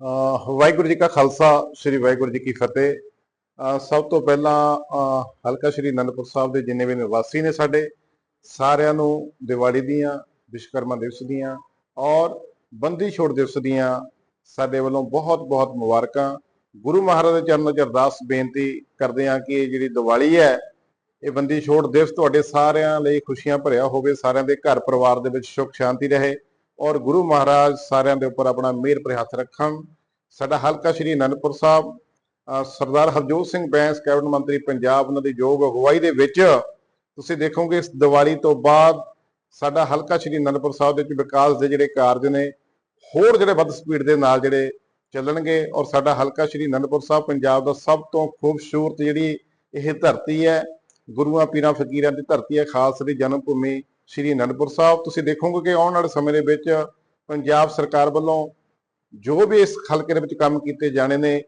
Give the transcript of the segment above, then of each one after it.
ਵਾਹਿਗੁਰੂ ਜੀ ਕਾ ਖਾਲਸਾ, ਸ੍ਰੀ ਵਾਹਿਗੁਰੂ ਜੀ ਕੀ ਫਤਿਹ। ਸਭ ਤੋਂ ਪਹਿਲਾਂ ਹਲਕਾ ਸ੍ਰੀ ਅਨੰਦਪੁਰ ਸਾਹਿਬ ਦੇ ਜਿੰਨੇ ਵੀ ਨਿਵਾਸੀ ਨੇ ਸਾਡੇ, ਸਾਰਿਆਂ ਨੂੰ ਦੀਵਾਲੀ ਦੀਆਂ, ਵਿਸ਼ਵਕਰਮਾ ਦਿਵਸ ਦੀਆਂ ਔਰ ਬੰਦੀ ਛੋੜ ਦਿਵਸ ਦੀਆਂ ਸਾਡੇ ਵੱਲੋਂ ਬਹੁਤ ਬਹੁਤ ਮੁਬਾਰਕਾਂ। ਗੁਰੂ ਮਹਾਰਾਜ ਦੇ ਚਰਨਾਂ 'ਚ ਅਰਦਾਸ ਬੇਨਤੀ ਕਰਦੇ ਹਾਂ ਕਿ ਇਹ ਜਿਹੜੀ ਦੀਵਾਲੀ ਹੈ, ਇਹ ਬੰਦੀ ਛੋੜ ਦਿਵਸ ਤੁਹਾਡੇ ਸਾਰਿਆਂ ਲਈ ਖੁਸ਼ੀਆਂ ਭਰਿਆ ਹੋਵੇ, ਸਾਰਿਆਂ ਦੇ ਘਰ ਪਰਿਵਾਰ ਦੇ ਵਿੱਚ ਸੁੱਖ ਸ਼ਾਂਤੀ ਰਹੇ। ਔਰ ਗੁਰੂ ਮਹਾਰਾਜ ਸਾਰਿਆਂ ਦੇ ਉੱਪਰ ਆਪਣਾ ਮਿਹਰ ਭਰੇ ਹੱਥ ਰੱਖਣ। ਸਾਡਾ ਹਲਕਾ ਸ਼੍ਰੀ ਅਨੰਦਪੁਰ ਸਾਹਿਬ ਸਰਦਾਰ ਹਰਜੋਤ ਸਿੰਘ ਬੈਂਸ, ਕੈਬਨਿਟ ਮੰਤਰੀ ਪੰਜਾਬ, ਉਹਨਾਂ ਦੀ ਯੋਗ ਅਗਵਾਈ ਦੇ ਵਿੱਚ ਤੁਸੀਂ ਦੇਖੋਗੇ ਇਸ ਦੀਵਾਲੀ ਤੋਂ ਬਾਅਦ ਸਾਡਾ ਹਲਕਾ ਸ਼੍ਰੀ ਅਨੰਦਪੁਰ ਸਾਹਿਬ ਦੇ ਵਿੱਚ ਵਿਕਾਸ ਦੇ ਜਿਹੜੇ ਕਾਰਜ ਨੇ, ਹੋਰ ਜਿਹੜੇ ਵੱਧ ਸਪੀਡ ਦੇ ਨਾਲ ਜਿਹੜੇ ਚੱਲਣਗੇ ਔਰ ਸਾਡਾ ਹਲਕਾ ਸ਼੍ਰੀ ਅਨੰਦਪੁਰ ਸਾਹਿਬ ਪੰਜਾਬ ਦਾ ਸਭ ਤੋਂ ਖੂਬਸੂਰਤ ਜਿਹੜੀ ਇਹ ਧਰਤੀ ਹੈ, ਗੁਰੂਆਂ, ਪੀਰਾਂ, ਫਕੀਰਾਂ ਦੀ ਧਰਤੀ ਹੈ, ਖਾਲਸੇ ਦੀ ਜਨਮ ਭੂਮੀ ਸ਼੍ਰੀ ਅਨੰਦਪੁਰ ਸਾਹਿਬ, ਤੁਸੀਂ ਦੇਖੋਗੇ ਕਿ ਆਉਣ ਵਾਲੇ ਸਮੇਂ ਦੇ ਵਿੱਚ ਪੰਜਾਬ ਸਰਕਾਰ ਵੱਲੋਂ ਜੋ ਵੀ ਇਸ ਹਲਕੇ ਦੇ ਵਿੱਚ ਕੰਮ ਕੀਤੇ ਜਾਣੇ ਨੇ,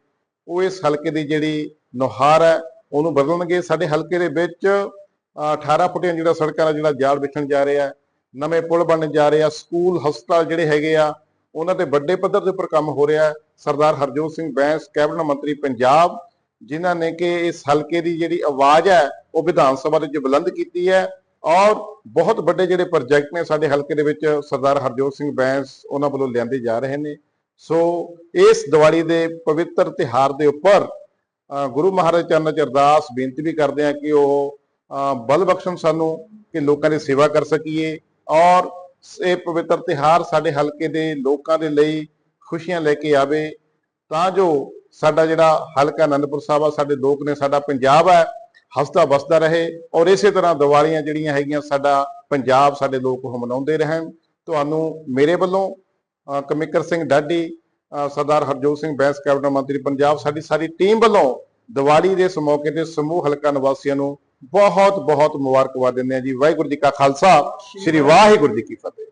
ਉਹ ਇਸ ਹਲਕੇ ਦੀ ਜਿਹੜੀ ਨੁਹਾਰ ਹੈ, ਉਹਨੂੰ ਬਦਲਣਗੇ। ਸਾਡੇ ਹਲਕੇ ਦੇ ਵਿੱਚ, ਅਹ 18 ਫੁੱਟੀਆਂ ਜਿਹੜਾ ਸੜਕਾਂ ਦਾ ਜਿਹੜਾ ਜਾਲ ਵਿਛਣ ਜਾ ਰਿਹਾ ਨਵੇਂ ਪੁਲ ਬਣਨ ਜਾ ਰਹੇ ਆ, ਸਕੂਲ, ਹਸਪਤਾਲ ਜਿਹੜੇ ਹੈਗੇ ਆ, ਉਹਨਾਂ ਤੇ ਵੱਡੇ ਪੱਧਰ ਦੇ ਉੱਪਰ ਕੰਮ ਹੋ ਰਿਹਾ ਸਰਦਾਰ ਹਰਜੋਤ ਸਿੰਘ ਬੈਂਸ, ਕੈਬਨਿਟ ਮੰਤਰੀ ਪੰਜਾਬ, ਜਿਨ੍ਹਾਂ ਨੇ ਕਿ ਇਸ ਹਲਕੇ ਦੀ ਜਿਹੜੀ ਆਵਾਜ਼ ਹੈ, ਉਹ ਵਿਧਾਨ ਸਭਾ ਦੇ ਵਿੱਚ ਬੁਲੰਦ ਕੀਤੀ ਹੈ। ਔਰ ਬਹੁਤ ਵੱਡੇ ਜਿਹੜੇ ਪ੍ਰੋਜੈਕਟ ਨੇ ਸਾਡੇ ਹਲਕੇ ਦੇ ਵਿੱਚ, ਸਰਦਾਰ ਹਰਜੋਤ ਸਿੰਘ ਬੈਂਸ ਉਹਨਾਂ ਵੱਲੋਂ ਲਿਆਂਦੇ ਜਾ ਰਹੇ ਨੇ। ਸੋ ਇਸ ਦੀਵਾਲੀ ਦੇ ਪਵਿੱਤਰ ਤਿਹਾਰ ਦੇ ਉੱਪਰ ਗੁਰੂ ਮਹਾਰਾਜ ਚਰਨਾਂ 'ਚ ਅਰਦਾਸ ਬੇਨਤੀ ਵੀ ਕਰਦੇ ਆ ਕਿ ਉਹ ਬਲ ਬਖਸ਼ਣ ਸਾਨੂੰ, ਕਿ ਲੋਕਾਂ ਦੀ ਸੇਵਾ ਕਰ ਸਕੀਏ। ਔਰ ਇਹ ਪਵਿੱਤਰ ਤਿਹਾਰ ਸਾਡੇ ਹਲਕੇ ਦੇ ਲੋਕਾਂ ਦੇ ਲਈ ਖੁਸ਼ੀਆਂ ਲੈ ਕੇ ਆਵੇ। ਤਾਂ ਜੋ ਸਾਡਾ ਜਿਹੜਾ ਹਲਕਾ ਅਨੰਦਪੁਰ ਸਾਹਿਬ ਆ, ਸਾਡੇ ਲੋਕ ਨੇ, ਸਾਡਾ ਪੰਜਾਬ ਹੈ ਹੱਸਦਾ ਵਸਦਾ ਰਹੇ ਔਰ ਇਸੇ ਤਰ੍ਹਾਂ ਦੀਵਾਲੀਆਂ ਜਿਹੜੀਆਂ ਹੈਗੀਆਂ ਸਾਡਾ ਪੰਜਾਬ, ਸਾਡੇ ਲੋਕ ਉਹ ਮਨਾਉਂਦੇ ਰਹਿਣ। ਤੁਹਾਨੂੰ ਮੇਰੇ ਵੱਲੋਂ ਕਮਿਕਰ ਸਿੰਘ ਡਾਡੀ ਸਰਦਾਰ ਹਰਜੋਤ ਸਿੰਘ ਬੈਂਸ, ਕੈਬਨਿਟ ਮੰਤਰੀ ਪੰਜਾਬ, ਸਾਡੀ ਸਾਰੀ ਟੀਮ ਵੱਲੋਂ ਦੀਵਾਲੀ ਦੇ ਇਸ ਮੌਕੇ ਤੇ ਸਮੂਹ ਹਲਕਾ ਨਿਵਾਸੀਆਂ ਨੂੰ ਬਹੁਤ ਬਹੁਤ ਮੁਬਾਰਕਬਾਦ ਦਿੰਦੇ ਆ ਜੀ। ਵਾਹਿਗੁਰੂ ਜੀ ਕਾ ਖਾਲਸਾ, ਸ੍ਰੀ ਵਾਹਿਗੁਰੂ ਜੀ ਕੀ ਫਤਿਹ।